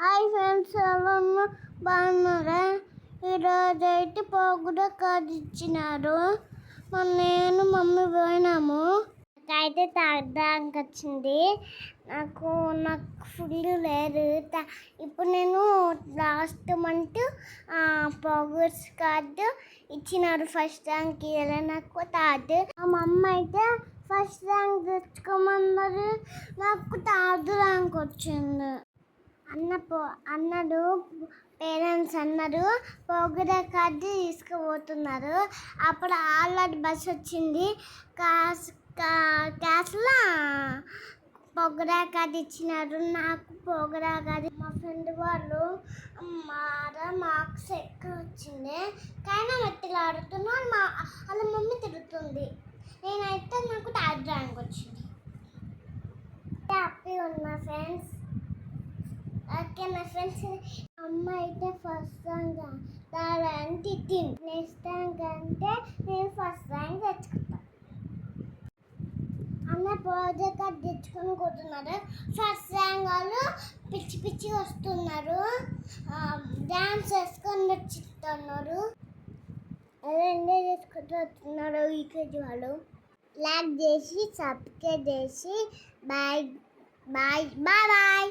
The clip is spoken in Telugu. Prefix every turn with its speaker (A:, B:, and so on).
A: హాయ్ ఫ్రెండ్స్ ఎవరు బాగున్నారా? ఈరోజు అయితే పోగుడ కార్డు ఇచ్చినారు. మొన్న నేను మమ్మీ పోయినాము. అయితే తాగడానికి వచ్చింది. నాకు నాకు ఫుల్ లేదు. ఇప్పుడు నేను లాస్ట్ మంత్ పోగర్స్ కార్డు ఇచ్చినారు. ఫస్ట్ ర్యాంక్ ఇలా నాకు థర్డ్ మా మమ్మ అయితే ఫస్ట్ ర్యాంక్ తెచ్చుకోమన్నారు. నాకు థర్డ్ ర్యాంక్ వచ్చింది. అన్న పో అన్నడు పేరెంట్స్ అన్నారు పోగుడ కార్డు తీసుకుపోతున్నారు. అప్పుడు ఆల్రెడీ బస్ వచ్చింది. కాస్ క్యాస్లో పొగరా కార్డు ఇచ్చినారు. నాకు పొగడా కార్డు మా ఫ్రెండ్ వాళ్ళు మార మార్క్స్ ఎక్కువ వచ్చింది. కానీ మెత్తలు ఆడుతున్నారు మా వాళ్ళ మమ్మీ తిరుగుతుంది నేనైతే నాకు థర్డ్ డ్రాయింగ్ వచ్చింది. హ్యాపీ ఉన్నా ఫ్రెండ్స్. నా ఫ్రెండ్స్ అమ్మ అయితే ఫస్ట్ ర్యాంక్ థర్డ్ ర్యాంక్ తిట్టింది నెక్స్ట్ ర్యాంక్ అంటే నేను ఫస్ట్ ర్యాంక్ తెచ్చుకుంటాను అన్న ప్రాజెక్ట్ కార్డ్ తెచ్చుకొని కొడుతున్నారు ఫస్ట్ ర్యాంక్ వాళ్ళు పిచ్చి పిచ్చి వస్తున్నారు. డ్యాన్స్ వేసుకొని వచ్చిస్తున్నారు అలా ఎంజాయ్ చేసుకుంటూ వస్తున్నారు ఈకేజీ వాళ్ళు. లైక్ చేసి సబ్స్క్రైబ్ చేసి బాయ్ బాయ్ బాయ్ బాయ్